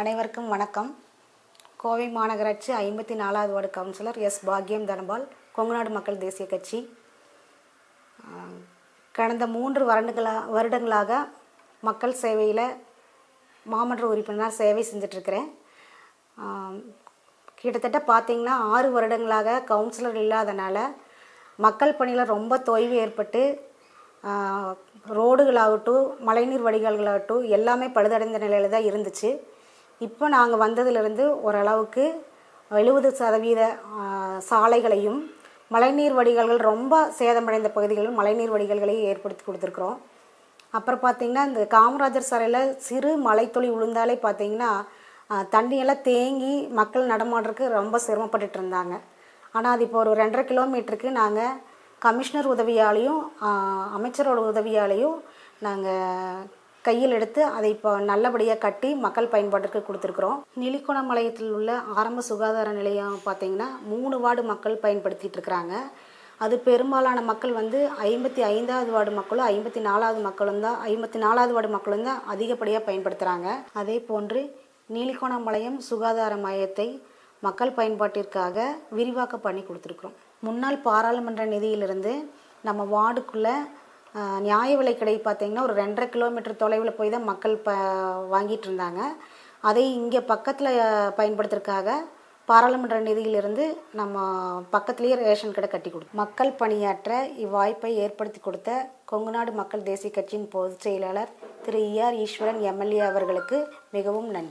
அனைவருக்கும் வணக்கம். கோவை மாநகராட்சி ஐம்பத்தி நாலாவது வார்டு கவுன்சிலர் எஸ். பாக்யம் தனபால் கொங்குநாடு மக்கள் தேசிய கட்சி. கடந்த மூன்று வருடங்களா வருடங்களாக மக்கள் சேவையில் மாமன்ற உறுப்பினராக சேவை செஞ்சிட்ருக்கிறேன் கிட்டத்தட்ட பார்த்திங்கன்னா ஆறு வருடங்களாக கவுன்சிலர் இல்லாதனால மக்கள் பணியில் ரொம்ப தொய்வு ஏற்பட்டு ரோடுகளாகட்டும் மழைநீர் வடிகால்களாகட்டும் எல்லாமே பழுதடைந்த நிலையில் தான் இருந்துச்சு. இப்போ நாங்கள் வந்ததுலேருந்து ஓரளவுக்கு எழுபது சதவீத சாலைகளையும் மழைநீர் வடிகால்கள் ரொம்ப சேதமடைந்த பகுதிகளில் மழைநீர் வடிகால்களை ஏற்படுத்தி கொடுத்துருக்குறோம். அப்புறம் பார்த்திங்கன்னா இந்த காமராஜர் சாலையில் சிறு மலைத்துளி விழுந்தாலே பார்த்தீங்கன்னா தண்ணியெல்லாம் தேங்கி மக்கள் நடமாடுறதுக்கு ரொம்ப சிரமப்பட்டுட்டு இருந்தாங்க. ஆனால் அது இப்போ ஒரு ரெண்டரை கிலோமீட்டருக்கு நாங்கள் கமிஷனர் உதவியாலையும் அமைச்சரோட உதவியாலையும் நாங்கள் கையில் எடுத்து அதை இப்போ நல்லபடியாக கட்டி மக்கள் பயன்பாட்டிற்கு கொடுத்துருக்குறோம். நிலிக்கோணமலையத்தில் உள்ள ஆரம்ப சுகாதார நிலையம் பார்த்திங்கன்னா மூணு வார்டு மக்கள் பயன்படுத்திட்டு இருக்கிறாங்க. அது பெரும்பாலான மக்கள் வந்து ஐம்பத்தி ஐந்தாவது வார்டு மக்களும் ஐம்பத்தி நாலாவது மக்களும் தான் ஐம்பத்தி நாலாவது வார்டு மக்களும் தான் அதிகப்படியாக பயன்படுத்துகிறாங்க அதே போன்று நீலிக்கோணமலையம் சுகாதார மையத்தை மக்கள் பயன்பாட்டிற்காக விரிவாக்க பண்ணி கொடுத்துருக்குறோம். முன்னாள் பாராளுமன்ற நிதியிலிருந்து நம்ம வார்டுக்குள்ளே நியாய விலை கடை பார்த்திங்கன்னா ஒரு ரெண்டரை கிலோமீட்டர் தொலைவில் போய் தான் மக்கள் ப வாங்கிட்டு இருந்தாங்க. அதை இங்கே பக்கத்தில் பயன்படுத்துறதுக்காக பாராளுமன்ற நிதியிலிருந்து நம்ம பக்கத்துலேயே ரேஷன் கடை கட்டி கொடுத்தோம். மக்கள் பணியாற்ற இவ்வாய்ப்பை ஏற்படுத்தி கொடுத்த கொங்குநாடு மக்கள் தேசிய கட்சியின் பொதுச் செயலாளர் திரு இஆர் ஈஸ்வரன் எம்எல்ஏ அவர்களுக்கு மிகவும் நன்றி.